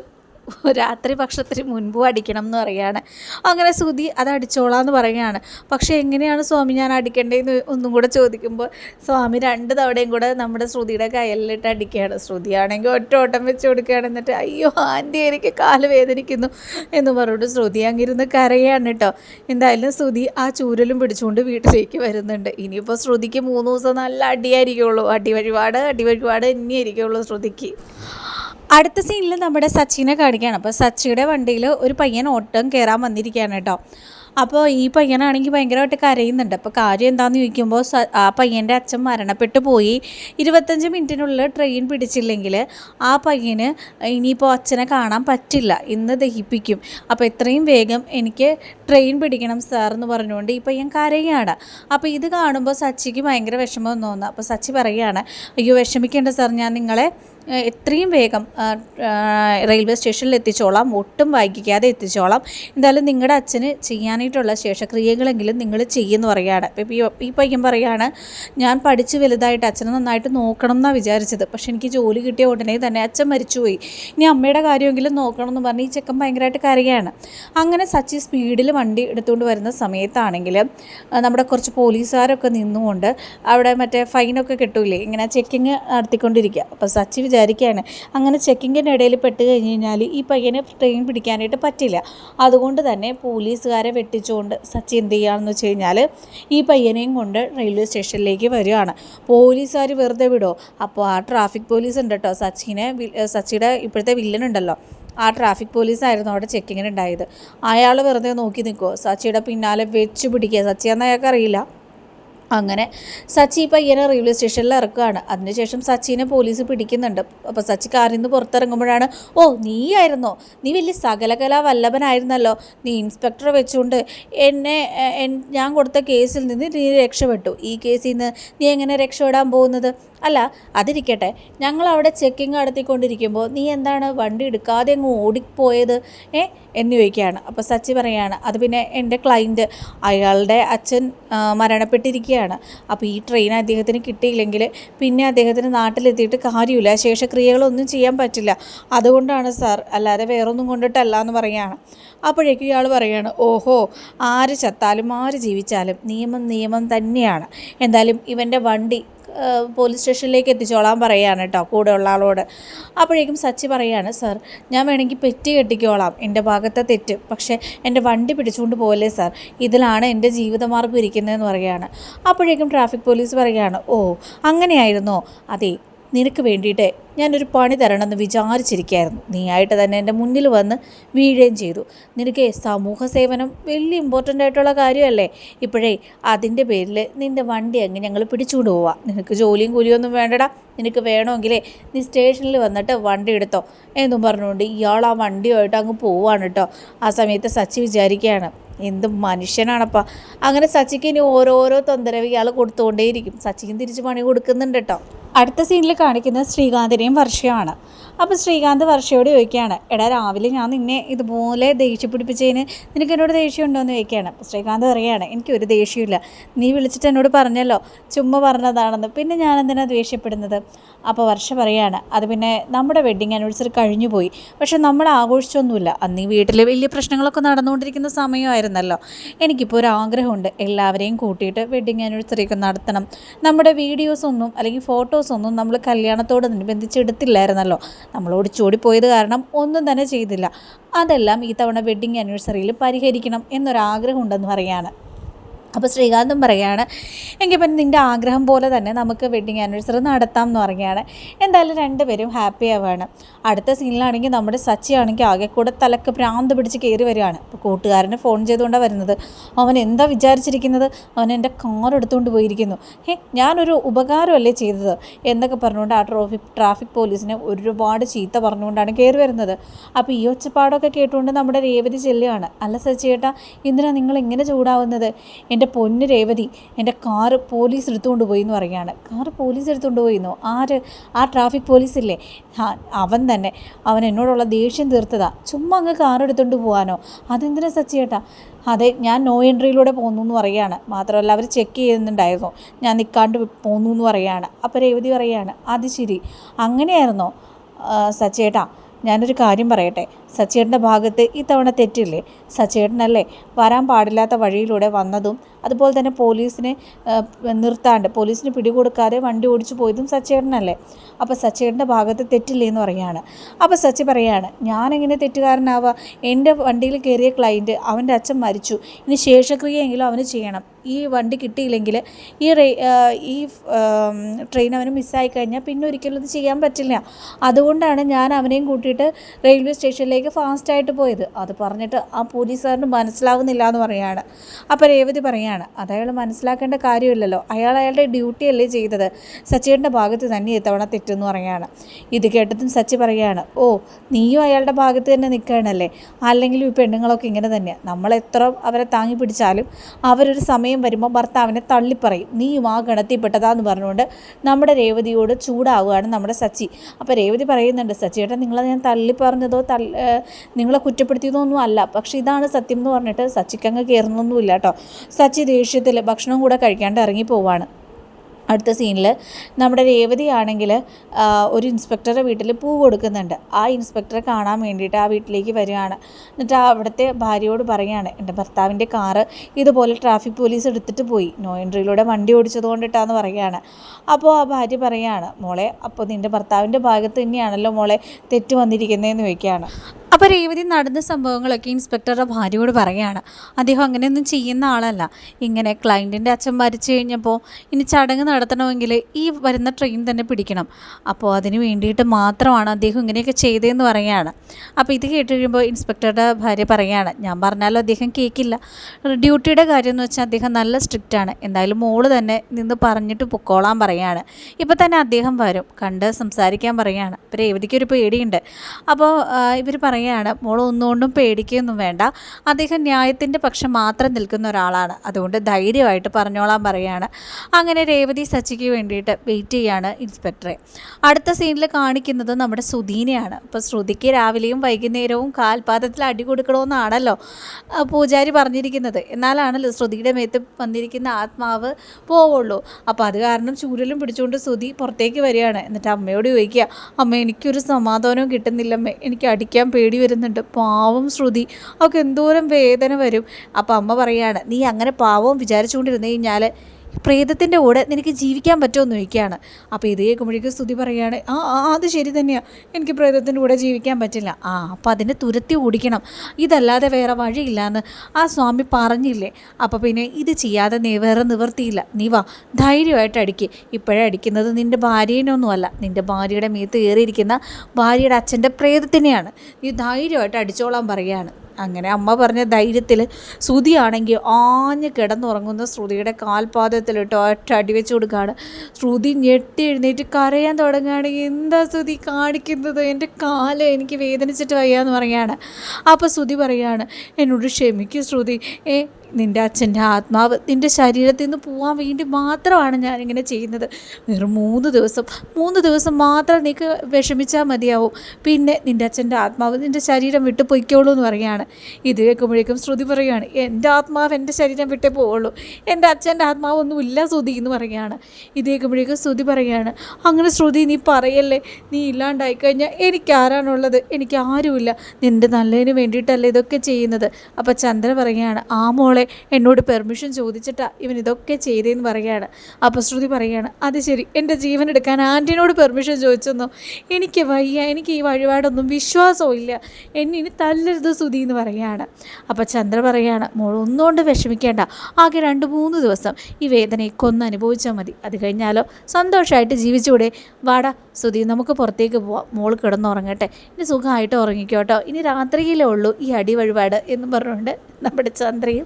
*laughs* രാത്രി ഭക്ഷണത്തിന് മുൻപും അടിക്കണം എന്ന് പറയുകയാണ്. അങ്ങനെ ശ്രുതി അത് അടിച്ചോളാന്ന് പറയുകയാണ്. പക്ഷേ എങ്ങനെയാണ് സ്വാമി ഞാൻ അടിക്കേണ്ടതെന്ന് ഒന്നും കൂടെ ചോദിക്കുമ്പോൾ സ്വാമി രണ്ട് തവണയും കൂടെ നമ്മുടെ ശ്രുതിയുടെ കയ്യിലിട്ട് അടിക്കുകയാണ്. ശ്രുതിയാണെങ്കിൽ ഒറ്റ ഓട്ടം വെച്ച് കൊടുക്കുകയാണ്. എന്നിട്ട് അയ്യോ ആന്റി എനിക്ക് കാൽ വേദനിക്കുന്നു എന്ന് പറഞ്ഞിട്ട് ശ്രുതി അങ്ങിരുന്ന് കരയാണ് കേട്ടോ. എന്തായാലും ശ്രുതി ആ ചൂരലും പിടിച്ചുകൊണ്ട് വീട്ടിലേക്ക് വരുന്നുണ്ട്. ഇനിയിപ്പോൾ ശ്രുതിക്ക് മൂന്ന് ദിവസം നല്ല അടിയായിരിക്കുള്ളൂ. അടി വഴിപാട് അടി വഴിപാട് ഇനിയായിരിക്കുള്ളൂ ശ്രുതിക്ക്. അടുത്ത സീനിൽ നമ്മുടെ സച്ചിനെ കാണിക്കുകയാണ്. അപ്പോൾ സച്ചിയുടെ വണ്ടിയിൽ ഒരു പയ്യൻ ഓട്ടം കയറാൻ വന്നിരിക്കുകയാണ് കേട്ടോ. അപ്പോൾ ഈ പയ്യനാണെങ്കിൽ ഭയങ്കരമായിട്ട് കരയുന്നുണ്ട്. അപ്പോൾ കാര്യം എന്താണെന്ന് ചോദിക്കുമ്പോൾ ആ പയ്യന്റെ അച്ഛൻ മരണപ്പെട്ടു പോയി. ഇരുപത്തഞ്ച് മിനിറ്റിനുള്ളിൽ ട്രെയിൻ പിടിച്ചില്ലെങ്കിൽ ആ പയ്യന് ഇനിയിപ്പോൾ അച്ഛനെ കാണാൻ പറ്റില്ല. ഇന്ന് ദഹിപ്പിക്കും. അപ്പോൾ എത്രയും വേഗം എനിക്ക് ട്രെയിൻ പിടിക്കണം സാർ എന്ന് പറഞ്ഞുകൊണ്ട് ഈ പയ്യൻ കരയാണ്. അപ്പോൾ ഇത് കാണുമ്പോൾ സച്ചിക്ക് ഭയങ്കര വിഷമം തോന്നുന്നു. അപ്പോൾ സച്ചി പറയുകയാണ് അയ്യോ വിഷമിക്കേണ്ട സാർ ഞാൻ നിങ്ങളെ എത്രയും വേഗം റെയിൽവേ സ്റ്റേഷനിൽ എത്തിച്ചോളാം ഒട്ടും വൈകിക്കാതെ എത്തിച്ചോളാം. എന്തായാലും നിങ്ങളുടെ അച്ഛന് ചെയ്യാനായിട്ടുള്ള ശേഷക്രിയകളെങ്കിലും നിങ്ങൾ ചെയ്യുമെന്ന് പറയുകയാണ്. ഇപ്പം ഈ പയ്യൻ പറയുകയാണ് ഞാൻ പഠിച്ച് വലുതായിട്ട് അച്ഛനെ നന്നായിട്ട് നോക്കണം എന്നാണ് വിചാരിച്ചത്. പക്ഷെ എനിക്ക് ജോലി കിട്ടിയ ഉടനെ തന്നെ അച്ഛൻ മരിച്ചുപോയി. ഇനി അമ്മയുടെ കാര്യമെങ്കിലും നോക്കണം എന്ന് പറഞ്ഞ് ഈ ചെക്കൻ ഭയങ്കരമായിട്ട് കരയാണ്. അങ്ങനെ സച്ചി സ്പീഡിൽ വണ്ടി എടുത്തുകൊണ്ട് വരുന്ന സമയത്താണെങ്കിൽ നമ്മുടെ കുറച്ച് പോലീസുകാരൊക്കെ നിന്നുകൊണ്ട് അവിടെ മറ്റേ ഫൈനൊക്കെ കിട്ടൂലേ ഇങ്ങനെ ചെക്കിങ് നടത്തിക്കൊണ്ടിരിക്കുക അപ്പോൾ സച്ചി വിചാരിക്കുകയാണ്. അങ്ങനെ ചെക്കിങ്ങിന്റെ ഇടയിൽ പെട്ട് കഴിഞ്ഞ് കഴിഞ്ഞാൽ ഈ പയ്യനെ ട്രെയിൻ പിടിക്കാനായിട്ട് പറ്റില്ല. അതുകൊണ്ട് തന്നെ പോലീസുകാരെ വെട്ടിച്ചുകൊണ്ട് സച്ചി എന്ത് ചെയ്യുകയാണെന്ന് വെച്ച് കഴിഞ്ഞാൽ ഈ പയ്യനെയും കൊണ്ട് റെയിൽവേ സ്റ്റേഷനിലേക്ക് വരികയാണ്. പോലീസുകാർ വെറുതെ വിടോ. അപ്പോൾ ആ ട്രാഫിക് പോലീസ് ഉണ്ട് കേട്ടോ. സച്ചിനെ സച്ചിയുടെ ഇപ്പോഴത്തെ വില്ലൻ ഉണ്ടല്ലോ. ആ ട്രാഫിക് പോലീസായിരുന്നു അവിടെ ചെക്കിങ്ങിന് ഉണ്ടായത്. അയാൾ വെറുതെ നോക്കി നിൽക്കുമോ സച്ചിയുടെ പിന്നാലെ വെച്ച് പിടിക്കുക. സച്ചിയെന്ന് അയാൾക്ക് അറിയില്ല അങ്ങനെ സച്ചി പയ്യനെ റെയിൽവേ സ്റ്റേഷനിൽ ഇറക്കുകയാണ്. അതിനുശേഷം സച്ചിനെ പോലീസ് പിടിക്കുന്നുണ്ട്. അപ്പോൾ സച്ചി കാറിൽ നിന്ന് പുറത്തിറങ്ങുമ്പോഴാണ് ഓ നീയായിരുന്നോ? നീ വലിയ സകലകലാ വല്ലഭനായിരുന്നല്ലോ നീ ഇൻസ്പെക്ടർ വെച്ചുകൊണ്ട് എന്നെ ഞാൻ കൊടുത്ത കേസിൽ നിന്ന് നീ രക്ഷപ്പെട്ടു. ഈ കേസിൽ നിന്ന് നീ എങ്ങനെ രക്ഷപ്പെടാൻ പോകുന്നത്? അല്ല അതിരിക്കട്ടെ. ഞങ്ങൾ അവിടെ ചെക്കിങ് നടത്തിക്കൊണ്ടിരിക്കുമ്പോൾ നീ എന്താണ് വണ്ടി എടുക്കാതെ അങ്ങ് ഓടിപ്പോയത്? ഏ? എന്ന് ചോദിക്കുകയാണ്. അപ്പോൾ സച്ചി പറയുകയാണ് അത് പിന്നെ എന്റെ ക്ലൈന്റ് അയാളുടെ അച്ഛൻ മരണപ്പെട്ടിരിക്കുകയാണ്. അപ്പോൾ ഈ ട്രെയിൻ അദ്ദേഹത്തിന് കിട്ടിയില്ലെങ്കിൽ പിന്നെ അദ്ദേഹത്തിന് നാട്ടിലെത്തിയിട്ട് കാര്യമില്ല. ശേഷക്രിയകളൊന്നും ചെയ്യാൻ പറ്റില്ല. അതുകൊണ്ടാണ് സാർ അല്ലാതെ വേറൊന്നും കൊണ്ടിട്ടല്ല എന്ന് പറയുകയാണ് അപ്പോഴേക്കും ഇയാൾ പറയുകയാണ് ഓഹോ ആര് ചത്താലും ആര് ജീവിച്ചാലും നിയമം നിയമം തന്നെയാണ്. എന്തായാലും ഇവന്റെ വണ്ടി പോലീസ് സ്റ്റേഷനിലേക്ക് എത്തിച്ചോളാൻ പറയുകയാണ് കേട്ടോ കൂടെ ഉള്ള ആളോട്. അപ്പോഴേക്കും സച്ചി പറയാണ് സാർ ഞാൻ വേണമെങ്കിൽ പെറ്റി കെട്ടിക്കോളാം എന്റെ ഭാഗത്തെ തെറ്റ് പക്ഷേ എന്റെ വണ്ടി പിടിച്ചുകൊണ്ട് പോലേ സാർ? ഇതിലാണ് എന്റെ ജീവിതമാർഗം ഇരിക്കുന്നതെന്ന് പറയുകയാണ്. അപ്പോഴേക്കും ട്രാഫിക് പോലീസ് പറയുകയാണ് ഓ അങ്ങനെയായിരുന്നോ? അതെ നിനക്ക് വേണ്ടിയിട്ട് ഞാനൊരു പണി തരണമെന്ന് വിചാരിച്ചിരിക്കുകയായിരുന്നു. നീയായിട്ട് തന്നെ എന്റെ മുന്നിൽ വന്ന് വീഴുകയും ചെയ്തു. നിനക്ക് സമൂഹ സേവനം വലിയ ഇമ്പോർട്ടന്റ് ആയിട്ടുള്ള കാര്യമല്ലേ? ഇപ്പോഴേ അതിന്റെ പേരിൽ നിന്റെ വണ്ടി അങ്ങ് ഞങ്ങൾ പിടിച്ചുകൊണ്ട് പോവാം. നിനക്ക് ജോലിയും കൂലിയൊന്നും വേണ്ടടാ. നിനക്ക് വേണമെങ്കിലേ നീ സ്റ്റേഷനിൽ വന്നിട്ട് വണ്ടി എടുത്തോ. എന്നും പറഞ്ഞുകൊണ്ട് ഇയാൾ ആ വണ്ടിയുമായിട്ട് അങ്ങ് പോവാണ് കേട്ടോ. ആ സമയത്ത് സച്ചി വിചാരിക്കുകയാണ് എന്ത് മനുഷ്യനാണപ്പാ. അങ്ങനെ സച്ചിക്ക് ഇനി ഓരോരോ തൊന്തരവ് ഇയാൾ കൊടുത്തുകൊണ്ടേയിരിക്കും. സച്ചിക്കും തിരിച്ച് പണി കൊടുക്കുന്നുണ്ട് കേട്ടോ. അടുത്ത സീനിൽ കാണിക്കുന്നത് ശ്രീകാന്തിനെയും വർഷയാണ്. അപ്പോൾ ശ്രീകാന്ത് വർഷയോട് ചോദിക്കുകയാണ് എടാ രാവിലെ ഞാൻ നിന്നെ ഇതുപോലെ ദേഷ്യം പിടിപ്പിച്ചതിന് നിനക്ക് എന്നോട് ദേഷ്യം ഉണ്ടോ എന്ന് ചോദിക്കുകയാണ്. അപ്പോൾ ശ്രീകാന്ത് പറയുകയാണ് എനിക്കൊരു ദേഷ്യമില്ല നീ വിളിച്ചിട്ട് എന്നോട് പറഞ്ഞല്ലോ. ചുമ്മാ പറഞ്ഞതാണെന്ന്. പിന്നെ ഞാൻ എന്തിനാണ് ദേഷ്യപ്പെടുന്നത്? അപ്പോൾ വർഷ പറയാണ്. അത് പിന്നെ നമ്മുടെ വെഡ്ഡിങ് ആനിവേഴ്സറി കഴിഞ്ഞു പോയി. പക്ഷെ നമ്മൾ ആഘോഷിച്ചൊന്നുമില്ല. അന്ന് ഈ വീട്ടിൽ വലിയ പ്രശ്നങ്ങളൊക്കെ നടന്നുകൊണ്ടിരിക്കുന്ന സമയമായിരുന്നല്ലോ. എനിക്കിപ്പോൾ ഒരു ആഗ്രഹമുണ്ട്. എല്ലാവരെയും കൂട്ടിയിട്ട് വെഡ്ഡിങ് ആനിവേഴ്സറി ഒക്കെ നടത്തണം. നമ്മുടെ വീഡിയോസ് ഒന്നും അല്ലെങ്കിൽ ഫോട്ടോസ് ഒന്നും നമ്മൾ കല്യാണത്തോടനുബന്ധിച്ച് എടുത്തില്ലായിരുന്നല്ലോ നമ്മൾ ഓടിച്ചോടി പോയത് കാരണം ഒന്നും തന്നെ ചെയ്തില്ല. അതെല്ലാം ഈ തവണ വെഡ്ഡിങ് ആനിവേഴ്സറിയിൽ പരിഹരിക്കണം എന്നൊരാഗ്രഹം ഉണ്ടെന്ന് പറയാണ്. അപ്പോൾ ശ്രീകാന്തും പറയുകയാണ് എങ്കിൽ പിന്നെ നിന്റെ ആഗ്രഹം പോലെ തന്നെ നമുക്ക് വെഡ്ഡിങ് ആനിവേഴ്സറി നടത്താം എന്ന് പറയുകയാണ്. എന്തായാലും രണ്ടുപേരും ഹാപ്പി ആവുകയാണ്. അടുത്ത സീനിലാണെങ്കിൽ നമ്മുടെ സച്ചി ആണെങ്കിൽ ആകെ കൂടെ തലക്ക് പ്രാന്ത് പിടിച്ച് കയറി വരികയാണ്. അപ്പോൾ കൂട്ടുകാരന് ഫോൺ ചെയ്തുകൊണ്ടാണ് വരുന്നത്. അവൻ എന്താ വിചാരിച്ചിരിക്കുന്നത്? അവൻ എന്റെ കാർ എടുത്തുകൊണ്ട് പോയിരിക്കുന്നു. ഹേ ഞാനൊരു ഉപകാരമല്ലേ ചെയ്തത്? എന്നൊക്കെ പറഞ്ഞുകൊണ്ട് ആ ട്രോഫിക് ട്രാഫിക് പോലീസിനെ ഒരുപാട് ചീത്ത പറഞ്ഞുകൊണ്ടാണ് കയറി വരുന്നത്. അപ്പോൾ ഈ ഒച്ചപ്പാടൊക്കെ കേട്ടുകൊണ്ട് നമ്മുടെ രേവതി ചെല്ലുകയാണ്. അല്ല സച്ചി ചേട്ടാ എന്തിനാണ് നിങ്ങൾ ഇങ്ങനെ ചൂടാവുന്നത്? എന്റെ പൊന്ന് രേവതി എന്റെ കാറ് പോലീസ് എടുത്തുകൊണ്ട് പോയി എന്ന് പറയുകയാണ്. കാറ് പോലീസ് എടുത്തുകൊണ്ട് പോയിന്നോ ആര്? ആ ട്രാഫിക് പോലീസില്ലേ? അവൻ തന്നെ. അവൻ എന്നോടുള്ള ദേഷ്യം തീർത്തതാ. ചുമ്മാ അങ്ങ് കാർ എടുത്തുകൊണ്ട് പോകാനോ അതെന്തിനാ സച്ചിയേട്ടാ അതെ ഞാൻ നോ എൻട്രിയിലൂടെ പോന്നു എന്ന് പറയുകയാണ്. മാത്രമല്ല അവർ ചെക്ക് ചെയ്യുന്നുണ്ടായിരുന്നു. ഞാൻ നിൽക്കാണ്ട് പോന്നു എന്ന് പറയുകയാണ്. അപ്പോൾ രേവതി പറയുകയാണ് അത് ശരി. അങ്ങനെയായിരുന്നോ? സച്ചേട്ടാ ഞാനൊരു കാര്യം പറയട്ടെ. സച്ചേട്ടന്റെ ഭാഗത്ത് ഇത്തവണ തെറ്റില്ലേ? സച്ചേട്ടനല്ലേ വരാൻ പാടില്ലാത്ത വഴിയിലൂടെ വന്നതും അതുപോലെ തന്നെ പോലീസിനെ നിർത്താണ്ട് പോലീസിന് പിടികൊടുക്കാതെ വണ്ടി ഓടിച്ചു പോയതും സച്ചേട്ടനല്ലേ അപ്പോൾ സച്ചേട്ടന്റെ ഭാഗത്ത് തെറ്റില്ലേ എന്ന് പറയാണ്. അപ്പോൾ സച്ചി പറയാണ് ഞാനെങ്ങനെ തെറ്റുകാരനാവുക എന്റെ വണ്ടിയിൽ കയറിയ ക്ലയന്റ് അവന്റെ അച്ഛൻ മരിച്ചു. ഇനി ശേഷക്രിയയെങ്കിലും അവന് ചെയ്യണം. ഈ വണ്ടി കിട്ടിയില്ലെങ്കിൽ ഈ ഈ ട്രെയിൻ അവന് മിസ്സായി കഴിഞ്ഞാൽ പിന്നെ ഒരിക്കലും ഇത് ചെയ്യാൻ പറ്റില്ല. അതുകൊണ്ടാണ് ഞാൻ അവനെയും കൂട്ടിയിട്ട് റെയിൽവേ സ്റ്റേഷനിലേക്ക് ഫാസ്റ്റായിട്ട് പോയത്. അത് പറഞ്ഞിട്ട് ആ പോലീസുകാരന് മനസ്സിലാവുന്നില്ല എന്ന് പറയാണ്. അപ്പോൾ രേവതി പറയാണ് അത് അയാൾ മനസ്സിലാക്കേണ്ട കാര്യമില്ലല്ലോ. അയാൾ അയാളുടെ ഡ്യൂട്ടി അല്ലേ ചെയ്തത്. സച്ചിയുടെ ഭാഗത്ത് തന്നെ ഇത്തവണ തെറ്റെന്ന് പറയാണ്. ഇത് കേട്ടതും സച്ചി പറയാണ് ഓ നീയും അയാളുടെ ഭാഗത്ത് തന്നെ നിൽക്കുകയാണല്ലേ? അല്ലെങ്കിലും ഈ പെണ്ണുങ്ങളൊക്കെ ഇങ്ങനെ തന്നെ നമ്മൾ എത്ര അവരെ താങ്ങി പിടിച്ചാലും അവരൊരു സമയം വരുമ്പോൾ ഭർത്താവിനെ തള്ളിപ്പറയും. നീയും ആ ഗണത്തിൽപ്പെട്ടതാന്ന് പറഞ്ഞുകൊണ്ട് നമ്മുടെ രേവതിയോട് ചൂടാവുകയാണ് നമ്മുടെ സച്ചി. അപ്പോൾ രേവതി പറയുന്നുണ്ട് സച്ചിയേട്ടൻ നിങ്ങളെ ഞാൻ തള്ളി പറഞ്ഞതോ തള്ളി നിങ്ങളെ കുറ്റപ്പെടുത്തിയതൊന്നും അല്ല. പക്ഷേ ഇതാണ് സത്യം എന്ന് പറഞ്ഞിട്ട് സച്ചിക്കങ്ങ് കയറുന്നൊന്നുമില്ല കേട്ടോ. സച്ചി ദേഷ്യത്തിൽ ഭക്ഷണം കൂടെ കഴിക്കാണ്ട് ഇറങ്ങി പോവാണ്. അടുത്ത സീനിൽ നമ്മുടെ രേവതി ആണെങ്കിൽ ഒരു ഇൻസ്പെക്ടറുടെ വീട്ടിൽ പൂ കൊടുക്കുന്നുണ്ട്. ആ ഇൻസ്പെക്ടറെ കാണാൻ വേണ്ടിയിട്ട് ആ വീട്ടിലേക്ക് വരികയാണ്. എന്നിട്ട് അവിടുത്തെ ഭാര്യയോട് പറയുകയാണ് എന്റെ ഭർത്താവിന്റെ കാറ് ഇതുപോലെ ട്രാഫിക് പോലീസ് എടുത്തിട്ട് പോയി. നോ എൻട്രിയിലൂടെ വണ്ടി ഓടിച്ചത് കൊണ്ടിട്ടാന്ന് പറയുകയാണ്. അപ്പോൾ ആ ഭാര്യ പറയുകയാണ് മോളെ അപ്പോൾ നിന്റെ ഭർത്താവിന്റെ ഭാഗത്ത് തന്നെയാണല്ലോ മോളെ തെറ്റ് വന്നിരിക്കുന്നതെന്ന് ചോദിക്കുകയാണ്. അപ്പോൾ രേവതി നടന്ന സംഭവങ്ങളൊക്കെ ഇൻസ്പെക്ടറുടെ ഭാര്യയോട് പറയുകയാണ്. അദ്ദേഹം അങ്ങനെയൊന്നും ചെയ്യുന്ന ആളല്ല. ഇങ്ങനെ ക്ലയന്റിന്റെ അച്ഛൻ മരിച്ചു കഴിഞ്ഞപ്പോൾ ഇനി ചടങ്ങ് നടത്തണമെങ്കിൽ ഈ വരുന്ന ട്രെയിൻ തന്നെ പിടിക്കണം. അപ്പോൾ അതിന് വേണ്ടിയിട്ട് മാത്രമാണ് അദ്ദേഹം ഇങ്ങനെയൊക്കെ ചെയ്തതെന്ന് പറയുകയാണ്. അപ്പോൾ ഇത് കേട്ട് കഴിയുമ്പോൾ ഇൻസ്പെക്ടറുടെ ഭാര്യ പറയുകയാണ്. ഞാൻ പറഞ്ഞാലും അദ്ദേഹം കേൾക്കില്ല ഡ്യൂട്ടിയുടെ കാര്യം എന്ന് വെച്ചാൽ അദ്ദേഹം നല്ല സ്ട്രിക്റ്റ് ആണ്. എന്തായാലും മോൾ തന്നെ നിന്ന് പറഞ്ഞിട്ട് പൊക്കോളാൻ പറയുകയാണ്. ഇപ്പോൾ തന്നെ അദ്ദേഹം വരും. കണ്ട് സംസാരിക്കാൻ പറയുകയാണ്. ഇപ്പോൾ രേവതിക്കൊരു പേടിയുണ്ട്. അപ്പോൾ ഇവർ പറയുകയാണ് മോൾ ഒന്നുകൊണ്ടും പേടിക്കുകയൊന്നും വേണ്ട. അദ്ദേഹം ന്യായത്തിന്റെ പക്ഷം മാത്രം നിൽക്കുന്ന ഒരാളാണ്. അതുകൊണ്ട് ധൈര്യമായിട്ട് പറഞ്ഞോളാൻ പറയുകയാണ്. അങ്ങനെ രേവതി സച്ചിക്ക് വേണ്ടിയിട്ട് വെയിറ്റ് ചെയ്യാണ് ഇൻസ്പെക്ടറെ. അടുത്ത സീനിൽ കാണിക്കുന്നത് നമ്മുടെ സുധീനെയാണ്. അപ്പോൾ ശ്രുതിക്ക് രാവിലെയും വൈകുന്നേരവും കാൽപാദത്തിൽ അടി കൊടുക്കണമെന്നാണല്ലോ പൂജാരി പറഞ്ഞിരിക്കുന്നത്. എന്നാലാണല്ലോ ശ്രുതിയുടെ മേത്ത് വന്നിരിക്കുന്ന ആത്മാവ് പോവുള്ളൂ. അപ്പോൾ അത് കാരണം ചൂരലും പിടിച്ചുകൊണ്ട് സുധി പുറത്തേക്ക് വരികയാണ്. എന്നിട്ട് അമ്മയോട് ചോദിക്കുക അമ്മ എനിക്കൊരു സമാധാനവും കിട്ടുന്നില്ലമ്മേ. എനിക്ക് അടിക്കാൻ പേടി വരുന്നുണ്ട്. പാവം ശ്രുതി. അവൾക്ക് എന്തോരം വേദന വരും. അപ്പോൾ അമ്മ പറയാണ് നീ അങ്ങനെ പാവം വിചാരിച്ചുകൊണ്ടിരുന്നു കഴിഞ്ഞാൽ പ്രേതത്തിന്റെ കൂടെ നിനക്ക് ജീവിക്കാൻ പറ്റുമെന്ന് ചോദിക്കുകയാണ്. അപ്പോൾ ഇത് കേൾക്കുമ്പോഴേക്കും സ്തുതി പറയുകയാണ് ആ ആ അത് ശരി തന്നെയാണ് എനിക്ക് പ്രേതത്തിന്റെ കൂടെ ജീവിക്കാൻ പറ്റില്ല. ആ അപ്പോൾ അതിനെ തുരത്തി ഓടിക്കണം. ഇതല്ലാതെ വേറെ വഴിയില്ലാന്ന് ആ സ്വാമി പറഞ്ഞില്ലേ. അപ്പോൾ പിന്നെ ഇത് ചെയ്യാതെ നീ വേറെ നിവർത്തിയില്ല. നീ വാ ധൈര്യമായിട്ട് അടിക്ക്. ഇപ്പോഴേ അടിക്കുന്നത് നിന്റെ ഭാര്യേനൊന്നുമല്ല. നിന്റെ ഭാര്യയുടെ മീത്ത് കയറിയിരിക്കുന്ന ഭാര്യയുടെ അച്ഛന്റെ പ്രേതത്തിനെയാണ്. നീ ധൈര്യമായിട്ട് അടിച്ചോളാൻ പറയുകയാണ്. അങ്ങനെ അമ്മ പറഞ്ഞ ധൈര്യത്തിൽ ശ്രുതിയാണെങ്കിൽ ആഞ്ഞ് കിടന്നുറങ്ങുന്ന ശ്രുതിയുടെ കാൽപാദത്തിലിട്ട് ഒറ്റ അടി വെച്ച് കൊടുക്കുകയാണ്. ശ്രുതി ഞെട്ടി എഴുന്നേറ്റ് കരയാൻ തുടങ്ങുകയാണെങ്കിൽ എന്താ ശ്രുതി കാണിക്കുന്നത്? എന്റെ കാൽ എനിക്ക് വേദനിച്ചിട്ട് വയ്യാന്ന് പറയുകയാണ്. അപ്പോൾ ശ്രുതി പറയുകയാണ് എന്നോട് ക്ഷമിക്കും ശ്രുതി. ഏ നിന്റെ അച്ഛന്റെ ആത്മാവ് നിന്റെ ശരീരത്തിൽ നിന്ന് പോകാൻ വേണ്ടി മാത്രമാണ് ഞാനിങ്ങനെ ചെയ്യുന്നത്. വെറും മൂന്ന് ദിവസം മൂന്ന് ദിവസം മാത്രം നീക്ക് വിഷമിച്ചാൽ മതിയാവും. പിന്നെ നിന്റെ അച്ഛന്റെ ആത്മാവ് നിന്റെ ശരീരം വിട്ടു പൊയ്ക്കോളൂ എന്ന് പറയുകയാണ്. ഇത് കേൾക്കുമ്പോഴേക്കും ശ്രുതി പറയുകയാണ് എന്റെ ആത്മാവ് എന്റെ ശരീരം വിട്ടേ പോവുള്ളൂ. എന്റെ അച്ഛന്റെ ആത്മാവ് ഇല്ല ശ്രുതി എന്ന് പറയുകയാണ്. ഇത് കേൾക്കുമ്പോഴേക്കും ശ്രുതി പറയുകയാണ് അങ്ങനെ ശ്രുതി നീ പറയല്ലേ? നീ ഇല്ലാണ്ടായി കഴിഞ്ഞാൽ എനിക്ക് ആരാണുള്ളത് എനിക്ക് ആരുമില്ല. നിന്റെ നല്ലതിന് വേണ്ടിയിട്ടല്ലേ ഇതൊക്കെ ചെയ്യുന്നത്? അപ്പോൾ ചന്ദ്ര പറയുകയാണ് ആ മോളെ എന്നോട് പെർമിഷൻ ചോദിച്ചിട്ടാണ് ഇവൻ ഇതൊക്കെ ചെയ്തതെന്ന് പറയുകയാണ്. അപ്പോൾ ശ്രുതി പറയുകയാണ് അത് ശരി എന്റെ ജീവൻ എടുക്കാൻ ആന്റിനോട് പെർമിഷൻ ചോദിച്ചെന്നോ? എനിക്ക് വയ്യ എനിക്ക് ഈ വഴിപാടൊന്നും വിശ്വാസവും ഇല്ല. എന്നെ ഇനി തല്ലരുത് സ്തുതി എന്ന് പറയുകയാണ്. അപ്പോൾ ചന്ദ്ര പറയുകയാണ് മോൾ ഒന്നുകൊണ്ട് വിഷമിക്കേണ്ട ആകെ രണ്ട് മൂന്ന് ദിവസം ഈ വേദനയൊക്കെ കൊന്ന് അനുഭവിച്ചാൽ മതി. അത് കഴിഞ്ഞാലോ സന്തോഷമായിട്ട് ജീവിച്ചുകൂടെ വാടാ സ്തുതി നമുക്ക് പുറത്തേക്ക് പോവാം. മോൾ കിടന്നുറങ്ങട്ടെ. ഇനി സുഖമായിട്ട് ഉറങ്ങിക്കോട്ടോ ഇനി രാത്രിയിലേ ഉള്ളൂ ഈ അടി വഴിപാട് എന്ന് പറഞ്ഞുകൊണ്ട് നമ്മുടെ ചന്ദ്രയും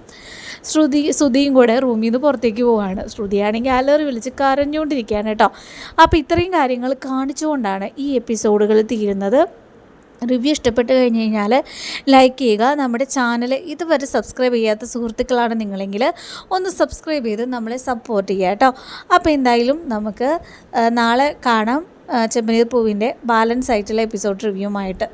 ശ്രുതി ശ്രുതിയും കൂടെ റൂമിൽ നിന്ന് പുറത്തേക്ക് പോവാണ്. ശ്രുതിയാണെങ്കിൽ അലറി വിളിച്ച് കരഞ്ഞുകൊണ്ടിരിക്കുകയാണ് കേട്ടോ. അപ്പോൾ ഇത്രയും കാര്യങ്ങൾ കാണിച്ചുകൊണ്ടാണ് ഈ എപ്പിസോഡുകൾ തീരുന്നത്. റിവ്യൂ ഇഷ്ടപ്പെട്ട് കഴിഞ്ഞ് കഴിഞ്ഞാൽ ലൈക്ക് ചെയ്യുക. നമ്മുടെ ചാനൽ ഇതുവരെ സബ്സ്ക്രൈബ് ചെയ്യാത്ത സുഹൃത്തുക്കളാണ് നിങ്ങളെങ്കിൽ ഒന്ന് സബ്സ്ക്രൈബ് ചെയ്ത് നമ്മളെ സപ്പോർട്ട് ചെയ്യുക കേട്ടോ. അപ്പോൾ എന്തായാലും നമുക്ക് നാളെ കാണാം ചെമ്പനീർ പൂവിന്റെ ബാലൻസ് ആയിട്ടുള്ള എപ്പിസോഡ് റിവ്യൂമായിട്ട്.